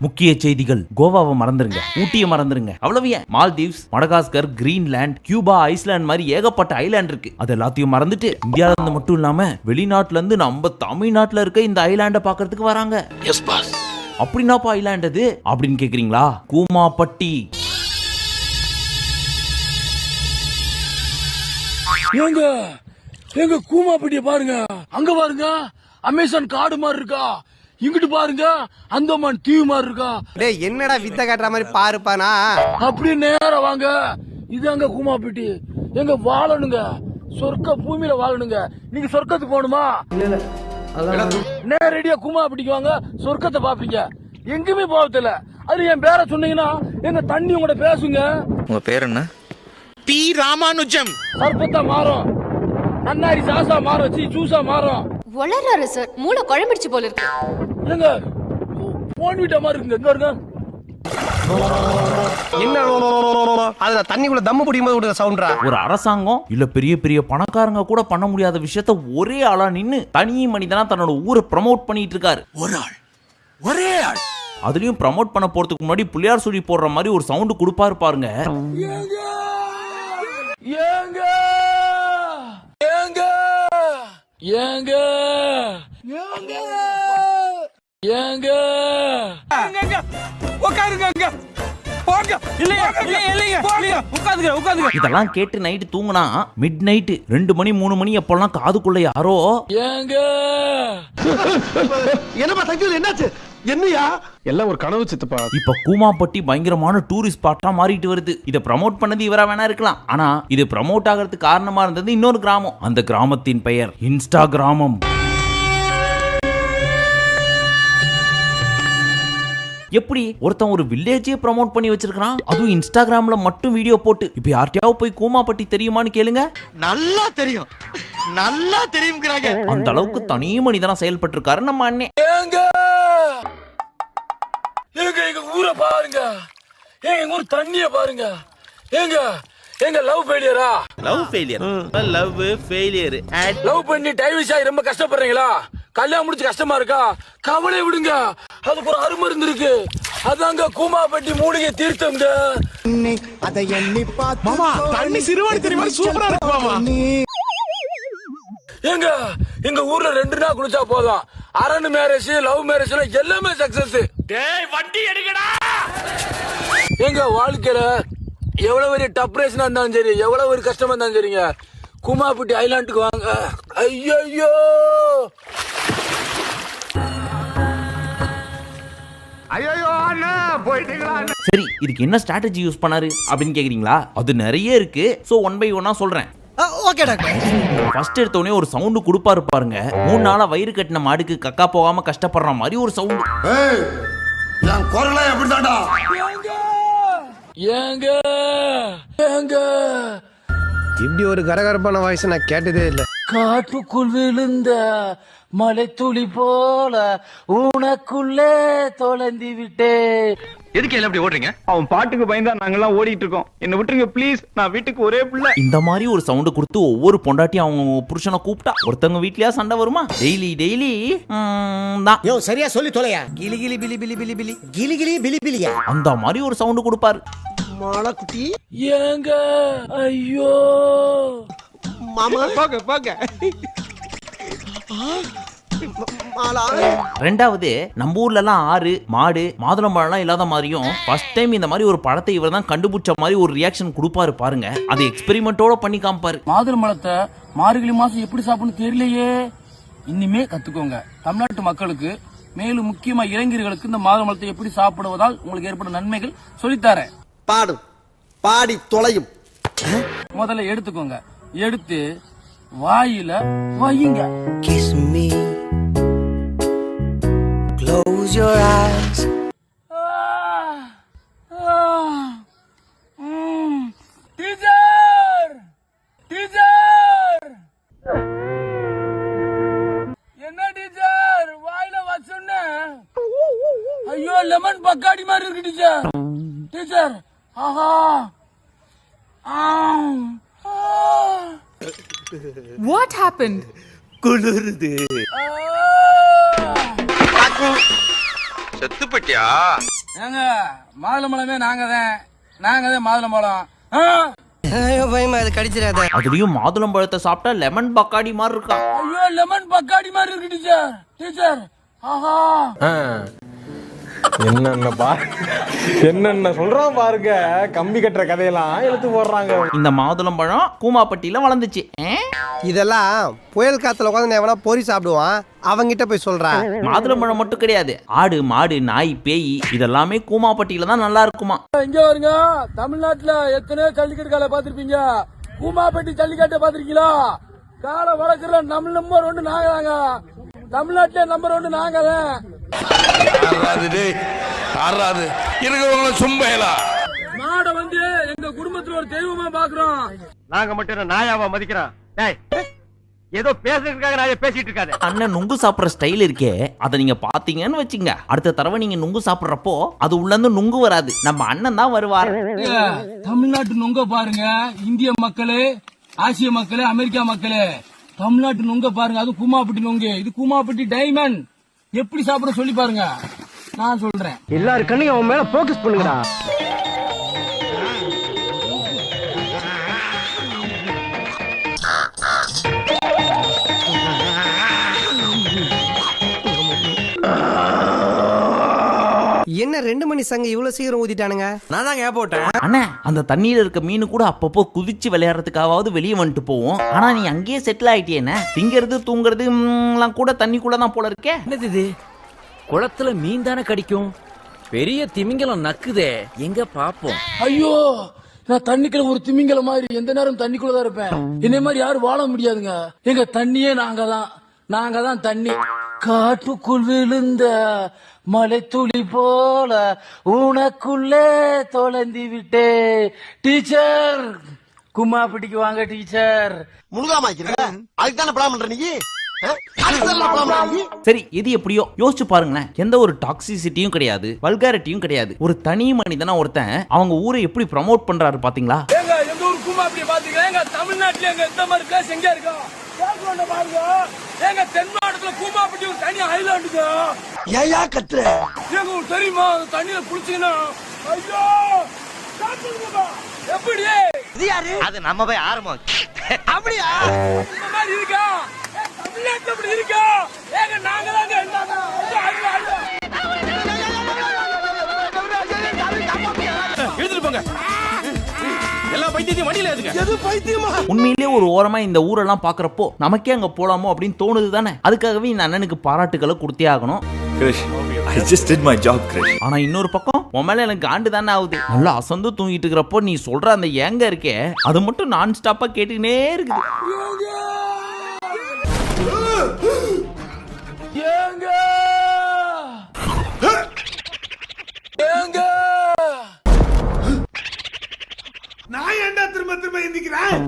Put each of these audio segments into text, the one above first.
முக்கிய செய்திகள். கோவாவை மறந்துருங்க. ஊட்டியை மறந்துருங்க. அவ்வளவு ஏன்? Maldives Madagascar Greenland Cuba Iceland மாதிரி ஏகப்பட்ட ஐலாண்ட் இருக்கு. அது எல்லாத்தையும் மறந்துட்டு இந்தியால இருந்து மட்டும் இல்லாம வெளிநாட்டுல இருந்து நம்ம தமிழ்நாட்டுல இருக்க இந்த ஐலாண்டை பார்க்கிறதுக்கு வராங்க. அப்படின்னாப்பா ஐலாண்ட் அது? அப்படின்னு கேக்குறீங்களா? கூமாப்பட்டி. ஏங்க எங்க கூமாப்பட்டிய பாருங்க. அங்க பாருங்க. அமேசான் காடு மாதிரி இருக்கா. இங்கிட்டு பாருங்க அந்தமான் தீவு மாதிரி இருக்கா? டேய் என்னடா வித்த காட்டுற மாதிரி பாருப்பானா? அப்படியே நேரா வாங்க. இது அங்க கூமாப்பட்டி? எங்க வாழணுங்க. சொர்க்க பூமியில வாழணுங்க. நீங்க சொர்க்கத்துக்கு போகணுமா? நேரடியா கூமாப்பட்டிக்கு வாங்க. சொர்க்கத்தை பாப்பீங்க. எங்குமே போகதில்ல அது என் பேரை சொன்னீங்கன்னா எங்க தண்ணி உங்கள்ட்ட பேசுங்க. உங்க பேர் என்ன? பி ராமானுஜம். சர்பத்தா மாறும். நன்னாரி சாசா மாறும். சீ ஜூஸா மாறும். வளர்றாரு சார் மூளை குழம்பிடுச்சு போல இருக்கு. போன் வீட்ட மாதிரி இருக்குங்க. எங்க இருங்க? என்ன. அதுல தண்ணிக்குள்ள தம்மு பிடிக்கும் போது ஒரு அரசாங்கம் இல்ல பெரிய பெரிய பணக்காரங்க கூட பண்ண முடியாத விஷயத்த ஒரே ஆளா நின்னு தனி மனிதனா தன்னோட ஊரை ப்ரமோட் பண்ணிட்டு இருக்காரு. ஒரு ஆள். ஒரே ஆள். அதுலயும் ப்ரமோட் பண்ண போறதுக்கு முன்னாடி புள்ளியார் சொல்லி போடுற மாதிரி ஒரு சவுண்ட் கொடுப்பாரு பாருங்க. ஏங்க ஏங்க ஏங்க ஏங்க. ஏங்க! உட்காருங்க போங்க. இதெல்லாம் கேட்டு நைட்டு தூங்குனா மிட் நைட்டு ரெண்டு மணி மூணு மணி அப்பெல்லாம் காதுக்குள்ள யாரோ? ஏங்க! என்னப்பா சங்கில் என்னாச்சு? என்னையா? எல்லாம் ஒரு கனவு சித்தப்பா. இப்ப கூமாப்பட்டி பயங்கரமான டூரிஸ்ட் ஸ்பாட்டா மாறிட்டு வருது. இதை ப்ரமோட் பண்ணது இவரா வேணா இருக்கலாம். ஆனா இது ப்ரமோட் ஆகிறதுக்கு காரணமா இருந்தது இன்னொரு கிராமம். அந்த கிராமத்தின் பெயர் இன்ஸ்டா கிராமம் எப்படி ஒருத்தன் ஒரு வில்லேஜே ப்ரமோட் பண்ணி வச்சிருக்கான் அதுவும் இன்ஸ்டாகிராம்ல மட்டும் வீடியோ போட்டு. இப்ப யார்கிட்டயாவது போய் கூமாப்பட்டி தெரியுமான்னு கேளுங்க. நல்லா தெரியும். நல்லா தெரியுங்கிறாங்க அந்த அளவுக்கு தனி மனிதனா செயல்பட்டு இருக்காரு நம்ம அண்ணே. ஏங்க! ஏங்க எங்க ஊரை பாருங்க. ஏங்க எங்க ஊர் தண்ணிய பாருங்க. ஏங்க எங்க love ஃபெயிலியரா love failure love failure love பண்ணி டைவர்ஸ் ஆகி ரொம்ப கஷ்டப்படுறீங்களா? கல்யாணம் முடிச்சு கஷ்டமா இருக்கா? கவலை விடுங்க. அதுக்கு ஒரு அருமருந்து இருக்கு அதாங்க கூமாப்பட்டி மூலிகை தீர்த்தம்ங்க மாமா தண்ணி சிறுவாணி தெரியுமா? சூப்பரா இருக்கு மாமா. ஏங்க எங்க? ஊர்ல ரெண்டு நாள் குளிச்சா போதும். அரண் மேரேஜ் லவ் மேரேஜ் எல்லாமே சக்சஸ் டேய் வண்டி எடுக்கடா. எங்க வாழ்க்கையில எவ்வளவு பெரிய டப்ரேஷனா இருந்தாலும் சரி எவ்வளவு ஒரு கஷ்டமா இருந்தாலும் சரிங்க. குமாப்பட்டி ஐலாண்டுக்கு வாங்க. ஐயோ சரி இதுக்கு என்ன ஸ்ட்ராட்டஜி யூஸ் பண்ணாரு அப்படின்னு கேக்குறீங்களா? அது நிறைய இருக்கு. சோ ஒன் பை ஒன்னா சொல்றேன். ஓகே டாக்டர் ஃபர்ஸ்ட் எடுத்த உடனே ஒரு சவுண்ட் கொடுப்பாரு பாருங்க. மூணு நாளா வயிறு கட்டின மாடுக்கு கக்கா போகாம கஷ்டப்படுற மாதிரி ஒரு சவுண்ட் என் குரலே ஏங்க! ஏங்க! இப்படி ஒரு கரகரப்பான வாய்ஸ் நான் கேட்டதே இல்ல. காட்டுக்குள் விழுந்த மலை துளி போல உனக்குள்ளே தொலைந்து விட்டே எதுக்கு எல்லாம் இப்படி ஓடுறீங்க? அவன் பாட்டுக்கு பயந்தா நாங்கெல்லாம் ஓடிட்டு இருக்கோம். என்ன விட்டுருங்க ப்ளீஸ் நான் வீட்டுக்கு ஒரே பிள்ளை. இந்த மாதிரி ஒரு சவுண்ட் கொடுத்து ஒவ்வொரு பொண்டாட்டியும் அவங்க புருஷனை கூப்பிட்டா ஒருத்தவங்க வீட்லயா சண்டை வருமா? டெய்லி டெய்லி தான். யோ சரியா சொல்லி தொலையா? கிளி கிளி பிலி பிலி பிலி பிலி கிளி கிளி பிலி பிலியா அந்த மாதிரி ஒரு சவுண்ட் கொடுப்பாரு. மாலக்குட்டி ஏங்க ஐயோ. மாமா. போங்க போங்க. மாலா ரெண்டாவது நம்ம ஊர்ல எல்லாம் ஆறு மாடு மாதுளம்பழம்லாம் இல்லாத மாதிரியும் ஃபர்ஸ்ட் டைம் இந்த மாதிரி ஒரு பழத்தை இவர் தான் கண்டுபிடிச்ச மாதிரி ஒரு ரியாக்ஷன் கொடுப்பாரு பாருங்க. அதை எக்ஸ்பெரிமெண்ட்டோட பண்ணி காமிப்பாரு. மாதுளை பழத்தை மார்கழி மாசம் எப்படி சாப்பிடணும் தெரியலையே. இனிமே கத்துக்கோங்க. தமிழ்நாட்டு மக்களுக்கு மேலும் முக்கியமா இளைஞர்களுக்கு இந்த மாதுளை பழத்தை எப்படி சாப்பிடுவதால் உங்களுக்கு ஏற்படும் நன்மைகள் சொல்லித்தரேன் பாடும் பாடி தொலையும். முதல்ல எடுத்துக்கோங்க. எடுத்து வாயில வையுங்க. Kiss me close your eyes teacher! Teacher! என்ன டீச்சர்? வாயில வச்சோன்னு? ஐயோ லெமன் பக்காடி மாதிரி இருக்கு டீச்சர் டீச்சர். ஹேப்பன்ட் ஆ. செத்து போயிட்டியா ஏங்க மாதுளம்பழமே நாங்க தான் நாங்க தான் மாதுளம்பழம்? ஐயோ பயமா அது கடிச்சிடாத. அதுலயும் மாதுளம்பழத்தை சாப்பிட்டா லெமன் பக்காடி மாதிரி இருக்கா? ஐயோ லெமன் பக்காடி மாதிரி இருக்கு டீச்சர் டீச்சர் ஆஹா. என்னென்ன பா என்னென்ன சொல்றான் பாருங்க. கம்பி கட்டுற கதையெல்லாம் எடுத்து போடுறாங்க. இந்த மாதுளம்பழம் கூமாப்பட்டியில வளர்ந்துச்சு? இதெல்லாம் புயல் காத்துல உட்காந்து எவனா பொறி சாப்பிடுவான் அவங்கிட்ட போய் சொல்றான் மாதுளம்பழம் மட்டும் கிடையாது. ஆடு மாடு நாய் பேய் இதெல்லாமே கூமாப்பட்டியில தான் நல்லா இருக்குமா? இங்க வருங்க தமிழ்நாட்டுல எத்தனையோ ஜல்லிக்கட்டு காலை பாத்திருப்பீங்க கூமாப்பட்டி ஜல்லிக்கட்டை பாத்திருக்கீங்களா காலை வளர்க்குற நம்ம நம்பர் ஒன்று நாங்க தாங்க தமிழ்நாட்டுல நம்பர் ஒன்று நாங்க தான் ஆறாது இருக்கிறவங்கள சும்பையலா. மாடை வந்து எங்க குடும்பத்துல ஒரு தெய்வமா பாக்குறோம். நாங்க மட்டும் நாயாவா மதிக்கிறோம்? டேய் ஏதோ பேசுறதுக்காக பேசிட்டு இருக்காத. அண்ணன் நுங்கு சாப்பிடுற ஸ்டைல் இருக்கே. அதை நீங்க பாத்தீங்கன்னு வச்சுங்க. அடுத்த தடவை நீங்க நுங்கு சாப்பிடுறப்போ அது உள்ள இருந்து நுங்கு வராது. நம்ம அண்ணன் தான் வருவார். தமிழ்நாட்டு நுங்க பாருங்க. இந்திய மக்களே ஆசிய மக்களே அமெரிக்கா மக்களே. தமிழ்நாட்டு நுங்க பாருங்க. அது கூமாப்பட்டி நுங்கு. இது கூமாப்பட்டி டைமண்ட் எப்படி சாப்பிட சொல்லி பாருங்க. நான் சொல்றேன். எல்லாரு கண்ணையும் அவன் மேல போக்கஸ் பண்ணுங்கடா. என்ன ரெண்டு மணி சங்க இவ்வளவு சீக்கிரம் ஊதிட்டானுங்க நான் தான் கேப் போட்டேன் அண்ணா அந்த தண்ணியில இருக்க மீன் கூட அப்பப்போ குதிச்சு விளையாடுறதுக்காவது வெளியே வந்துட்டு போவோம். ஆனா நீ அங்கேயே செட்டில் ஆயிட்டியேண்ணே திங்கிறது தூங்குறது ம், எல்லாம் கூட தண்ணிக்குள்ள தான் போல இருக்கே. என்னது இது? குளத்துல மீன் தானே கடிக்கும்? பெரிய திமிங்கலம் நக்குதே. எங்க பாப்போம்? ஐயோ நான் தண்ணிக்குள்ள ஒரு திமிங்கல மாதிரி எந்த நேரம் தண்ணிக்குள்ள தான் இருப்பேன். என்னை மாதிரி யாரும் வாழ முடியாதுங்க. எங்க தண்ணியே நாங்க தான் நாங்க தான் தண்ணி. காட்டுக்குள் விழுந்த மலை துளி போல உனக்குள்ளே தொலைந்தி விட்டே. டீச்சர் கும்மா பிடிக்கு வாங்க டீச்சர் முழுகாம அதுக்கு தானே படம் பண்ற நீ? சரி எது எப்படியோ யோசிச்சு பாருங்களேன். எந்த ஒரு டாக்ஸிசிட்டியும் கிடையாது வல்காரிட்டியும் கிடையாது. ஒரு தனி மனிதனா ஒருத்தன் அவங்க ஊரை எப்படி ப்ரமோட் பண்றாரு பாத்தீங்களா? எங்க ஊர் கும்மா அப்படி பாத்தீங்களா? எங்க தமிழ்நாட்டுல எங்க எந்த மாதிரி பிளேஸ் எங்க இருக்கா? பாருங்க. எங்க தென் மாவட்டத்துல கூமாப்பட்டி ஒரு தனி ஐலாண்டுங்க ஏயா கத்துற எங்க ஊர் தெரியுமா தண்ணியில குளிச்சீங்கன்னா ஐயோ. எப்படி அது நம்ம போய் ஆரம்பம் அப்படியா இந்த மாதிரி இருக்கா ஏ, தமிழ்நாட்டுல அப்படி இருக்கா ஏங்க நாங்க தாங்க. எழுதிட்டு போங்க எல்லா பைத்தியத்தையும் வண்டியில ஏத்துங்க எது பைத்தியமா? உண்மையிலேயே ஒரு ஓரமா இந்த ஊரெல்லாம் பாக்குறப்போ நமக்கே அங்க போலாமோ அப்படின்னு தோணுது தானே? அதுக்காகவே இந்த அண்ணனுக்கு பாராட்டுகளை கொடுத்தே ஆகணும். I just did my job, Krish. ஆனா இன்னொரு பக்கம் உன் மேல எனக்கு ஆண்டு தானே ஆகுது. நல்லா அசந்து தூங்கிட்டு இருக்கிறப்போ நீ சொல்ற அந்த ஏங்க இருக்கே அது மட்டும் நான் ஸ்டாப்பா கேட்டுக்கினே இருக்குது. நான் ஏன்டா திரும்ப திரும்ப எந்திக்கிறேன்?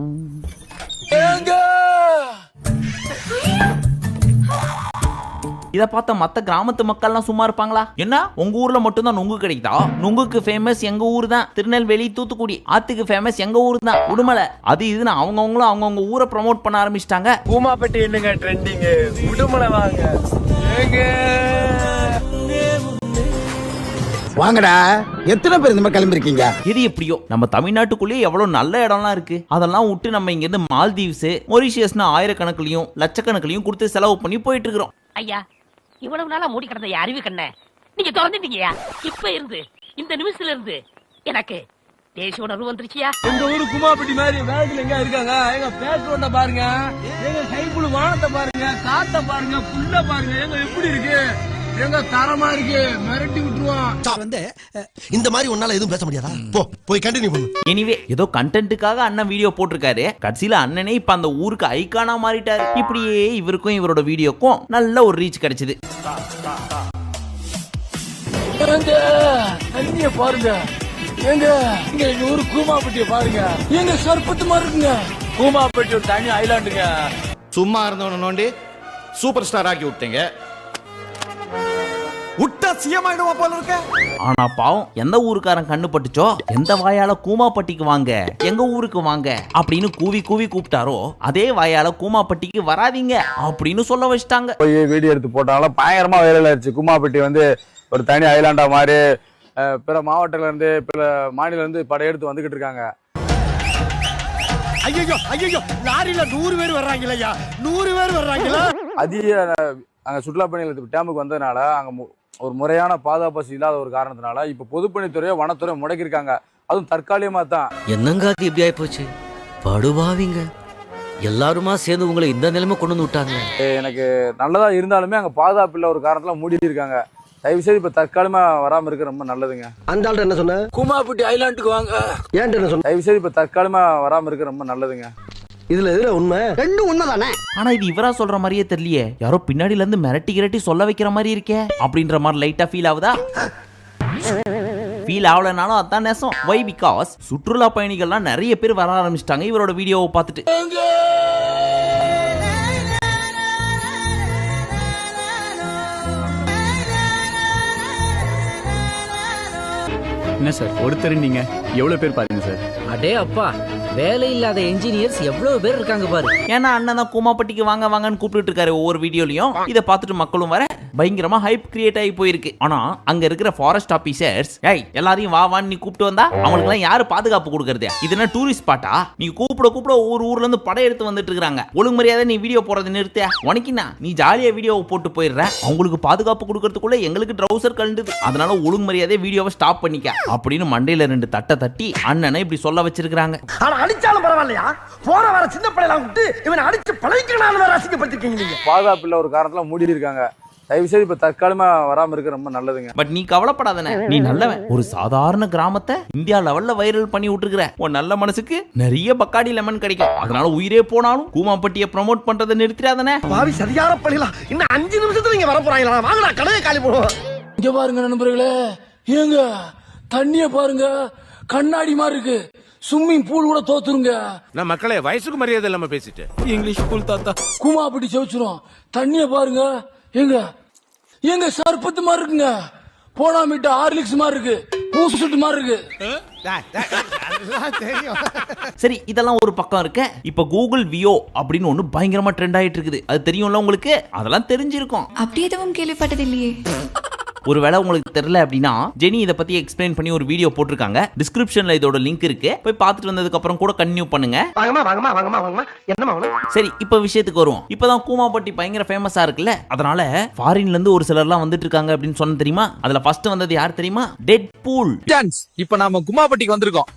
இத பார்த்த மத்த கிராமத்து மக்கள்லாம் சும்மா இருப்பாங்களா? என்ன? உங்க ஊர்ல மட்டும் தான் நுங்கு கிடைக்குதா? நுங்குக்கு ஃபேமஸ் எங்க ஊர் தான் திருநெல்வேலி தூத்துக்குடி ஆத்துக்கு ஃபேமஸ் எங்க ஊர் தான் உடுமலை. அது இதுன்னு அவங்கவுங்களும் அவங்கவுங்க ஊரை ப்ரமோட் பண்ண ஆரம்பிச்சிட்டாங்க. பூமாப்பட்டி என்னங்க ட்ரெண்டிங் உடுமலை வாங்க. வாங்கடா. எத்தனை பேர் இந்த மாதிரி கிளம்பிருக்கீங்க? இது எப்படியோ நம்ம தமிழ்நாட்டுக்குள்ளேயே எவ்வளவு நல்ல இடம்லாம் இருக்கு. அதெல்லாம் விட்டு நம்ம இங்க இருந்து மால்தீவ்ஸ் மொரிஷியஸ்னு ஆயிரக்கணக்கிலையும் லட்சக்கணக்கிலையும் கொடுத்து செலவு பண்ணி போயிட்டு இருக்கிறோம் ஐயா இவ்வளவு நாளா மூடி கிடந்த அறிவு கண்ண நீங்க திறந்துட்டீங்கயா இப்ப இருந்து இந்த நிமிஷத்துல இருந்து எனக்கு தேசிய உணர்வு வந்துருச்சியா எங்க ஊரு மாதிரி வேலைகள் எங்க இருக்காங்க? எங்க பேக்ரவுண்ட பாருங்க. எங்க கைப்புழு வானத்தை பாருங்க காத்த பாருங்க புல்ல பாருங்க. எங்க எப்படி இருக்கு? எங்க தரமா இருக்கு? மிரட்டி விட்டுருவான் வந்து இந்த மாதிரி உன்னால எதுவும் பேச முடியாதா? போ போய் கண்டினியூ பண்ணு. எனிவே ஏதோ கண்டென்ட்டுக்காக அண்ணன் வீடியோ போட்டிருக்காரு. கடைசியில அண்ணனே இப்ப அந்த ஊருக்கு ஐகானா மாறிட்டாரு. இப்படியே இவருக்கும் இவரோட வீடியோக்கும் நல்ல ஒரு ரீச் கிடைச்சது. பாருங்க. இங்க எங்க ஊரு கூமாப்பட்டிய பாருங்க. எங்க சொற்பத்து மாதிரி இருக்குங்க. கூமாப்பட்டி ஒரு தனி ஐலாண்டுங்க சும்மா இருந்தவன நோண்டி சூப்பர் ஸ்டார் ஆக்கி விட்டீங்க. விட்டா சிஎம் ஆயிடுவா போல இருக்க. ஆனா பாவம் எந்த ஊருக்காரன் கண்ணு பட்டுச்சோ? எந்த வாயால கூமாப்பட்டிக்கு வாங்க? எங்க ஊருக்கு வாங்க? அப்படின்னு கூவி கூவி கூப்பிட்டாரோ அதே வாயால கூமாப்பட்டிக்கு வராதீங்க அப்படின்னு சொல்ல வச்சிட்டாங்க. போய் வீடியோ எடுத்து போட்டாலும் பயங்கரமா வைரல் ஆயிடுச்சு. குமாப்பட்டி வந்து ஒரு தனி ஐலாண்டா மாதிரி பிற மாவட்டங்கள்ல இருந்து பிற மாநிலம் இருந்து படையெடுத்து வந்துகிட்டு இருக்காங்க. ஐயோ ஐயோ லாரியில நூறு பேர் வர்றாங்களா நூறு பேர் வர்றாங்களா? அதிக அங்க சுற்றுலா பயணிகள் டேமுக்கு வந்ததுனால அங்க மு- ஒரு முறையான பாதுகாப்பு வசதி இல்லாத ஒரு காரணத்தினால இப்ப பொதுப்பணித்துறையோ வனத்துறையோ முடக்கியிருக்காங்க. அதுவும் தற்காலிகமா தான். என்னங்க அது இப்படி ஆயி போச்சு படுபாவிங்க எல்லாருமா சேர்ந்து உங்களை இந்த நிலைமை கொண்டு வந்து விட்டாங்க. எனக்கு நல்லதா இருந்தாலுமே அங்க பாதுகாப்பு இல்ல ஒரு காரணத்துல மூடி இருக்காங்க தயவு செய்து இப்ப தற்காலிகமா வராம இருக்க ரொம்ப நல்லதுங்க. அந்த ஆள்கிட்ட என்ன சொன்ன? குமாப்பட்டி ஐலாண்டுக்கு வாங்க. ஏன்ட்ட என்ன சொன்ன? தயவு செய்து இப்ப தற்காலிகமா வராம இருக்க ரொம்ப நல்லதுங்க. இதுல எதுல உண்மை? ரெண்டும் உண்மைதானே? ஆனா இது இவரா சொல்ற மாதிரியே தெரியலையே. யாரோ பின்னாடில இருந்து மிரட்டி கிரட்டி சொல்ல வைக்கிற மாதிரி இருக்கே. அப்படின்ற மாதிரி லைட்டா ஃபீல் ஆகுதா? ஃபீல் ஆகலனாலும் அதான் நேசம். வை பிகாஸ் சுற்றுலா பயணிகள்லாம் நிறைய பேர் வர ஆரம்பிச்சிட்டாங்க. இவரோட வீடியோவை பார்த்துட்டு. என்ன சார் ஒருத்தர் நீங்க? எவ்வளவு பேர் பாருங்க சார்? அடே அப்பா வேலை இல்லாத என்ஜினியர்ஸ் எவ்வளவு பேர் இருக்காங்க பாரு. ஏன்னா அண்ணன் தான் கூமாப்பட்டிக்கு வாங்க வாங்கன்னு கூப்பிட்டு இருக்காரு ஒவ்வொரு வீடியோலயும் இதை பார்த்துட்டு மக்களும் வர பயங்கரமா ஹைப் கிரியேட் ஆகி போயிருக்கு. ஆனா அங்க இருக்கிற ஃபாரஸ்ட் ஆபீசர்ஸ் ஏய் எல்லாரையும் வா வான்னு நீ கூப்பிட்டு வந்தா அவங்களுக்கு எல்லாம் யாரு பாதுகாப்பு கொடுக்கறது? இது என்ன டூரிஸ்ட் ஸ்பாட்டா நீ கூப்பிட கூப்பிட ஒவ்வொரு ஊர்ல இருந்து படையெடுத்து வந்துட்டு இருக்காங்க. ஒழுங்கு மரியாதை நீ வீடியோ போறது நிறுத்த. உனக்கினா நீ ஜாலியா வீடியோவை போட்டு போயிடுற. அவங்களுக்கு பாதுகாப்பு கொடுக்கறதுக்குள்ள எங்களுக்கு ட்ரௌசர் கழுண்டுது. அதனால ஒழுங்கு மரியாதை வீடியோவை ஸ்டாப் பண்ணிக்க. அப்படின்னு மண்டையில ரெண்டு தட்டை தட்டி அண்ணனை இப்படி சொல்ல வச்சிருக்காங்க ஆனா அடிச்சாலும் பரவாயில்லையா? போற வர சின்ன பிள்ளைலாம் விட்டு இவனை அடிச்சு பழகிக்கணும் வேற அசிங்கப்பட்டிருக்கீங்க நீங்க. பாதுகாப்பு இல்ல ஒரு காரணத்துல மூடி இருக்காங்க தயவு செய்து இப்ப தற்காலிகமா வராம இருக்க ரொம்ப நல்லதுங்க. பட் நீ கவலைப்படாதனே. நீ நல்லவன். ஒரு சாதாரண கிராமத்தை இந்தியா லெவல்ல வைரல் பண்ணி விட்டுருக்கிற. உன் நல்ல மனசுக்கு நிறைய பக்காடி லெமன் கிடைக்கும். அதனால உயிரே போனாலும் கூமாப்பட்டியை ப்ரோமோட் பண்றதை நிறுத்திடாதனே. பாவி சரியான பழிலாம் இன்னும் அஞ்சு நிமிஷத்துல நீங்க வர போறாங்களா? வாங்கடா கடையை காலி போடுவோம் இங்க பாருங்க நண்பர்களே. ஏங்க தண்ணிய பாருங்க. கண்ணாடி மாதிரி இருக்கு. ஸ்விம்மிங் பூல் கூட தோத்துருங்க. நான் மக்களே வயசுக்கு மரியாதை இல்லாம பேசிட்டு இங்கிலீஷ் ஸ்கூல் தாத்தா. குமாப்பட்டி செவச்சிரும். தண்ணிய பாருங்க. ஏங்க ஏங்க சர்பத்து மாதிரி இருக்குங்க? போனா மீட்ட ஹார்லிக்ஸ் மாதிரி இருக்கு. பூசுட்டு மாதிரி இருக்கு. சரி இதெல்லாம் ஒரு பக்கம் இருக்க. இப்ப கூகுள் வியோ அப்படின்னு ஒண்ணு பயங்கரமா ட்ரெண்ட் ஆயிட்டு இருக்குது. அது தெரியும்ல உங்களுக்கு? அதெல்லாம் தெரிஞ்சிருக்கும். அப்படி எதுவும் கேள்விப்பட்டதில்லையே. ஒருவேளை உங்களுக்கு தெரியல அப்படின்னா ஜெனி இதை பத்தி எக்ஸ்பிளைன் பண்ணி ஒரு வீடியோ போட்டிருக்காங்க. டிஸ்கிரிப்ஷன்ல இதோட லிங்க் இருக்கு. போய் பார்த்துட்டு வந்ததுக்கு அப்புறம் கூட கன்டினியூ பண்ணுங்க. சரி இப்ப விஷயத்துக்கு வருவோம். இப்பதான் கூமாப்பட்டி பயங்கர ஃபேமஸா இருக்குல்ல? அதனால ஃபாரின்ல இருந்து ஒரு சிலர்லாம் வந்துட்டு இருக்காங்க அப்படின்னு சொன்ன தெரியுமா? அதுல ஃபர்ஸ்ட் வந்தது யார் தெரியுமா? டெட் பூல் இப்ப நாம கும்மாப்பட்டிக்கு வந்திருக்கோம்.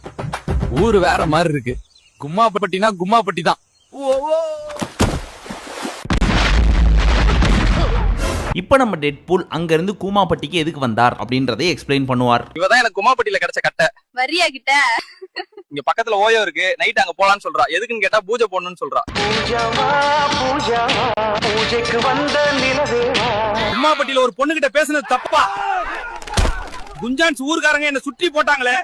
ஊரு வேற மாதிரி இருக்கு. கும்மாப்பட்டினா கும்மாப்பட்டி தான். இப்போ நம்ம டெட் பூல் அங்க இருந்து கூமாப்பட்டிக்கு எதுக்கு வந்தார் அப்படின்றதை எக்ஸ்பிளைன் பண்ணுவார். இவதான் எனக்கு கும்மாப்பட்டியில கிடைச்ச கட்டை. வரியா கிட்ட இங்க பக்கத்துல ஓயோ இருக்கு. நைட் அங்க போலான்னு சொல்றா. எதுக்குன்னு கேட்டா பூஜை போடணும்னு சொல்றா. கும்மாப்பட்டியில ஒரு பொண்ணு கிட்ட பேசுனது தப்பா? குஞ்சான்ஸ் ஊர்க்காரங்க என்ன சுற்றி போட்டாங்களே.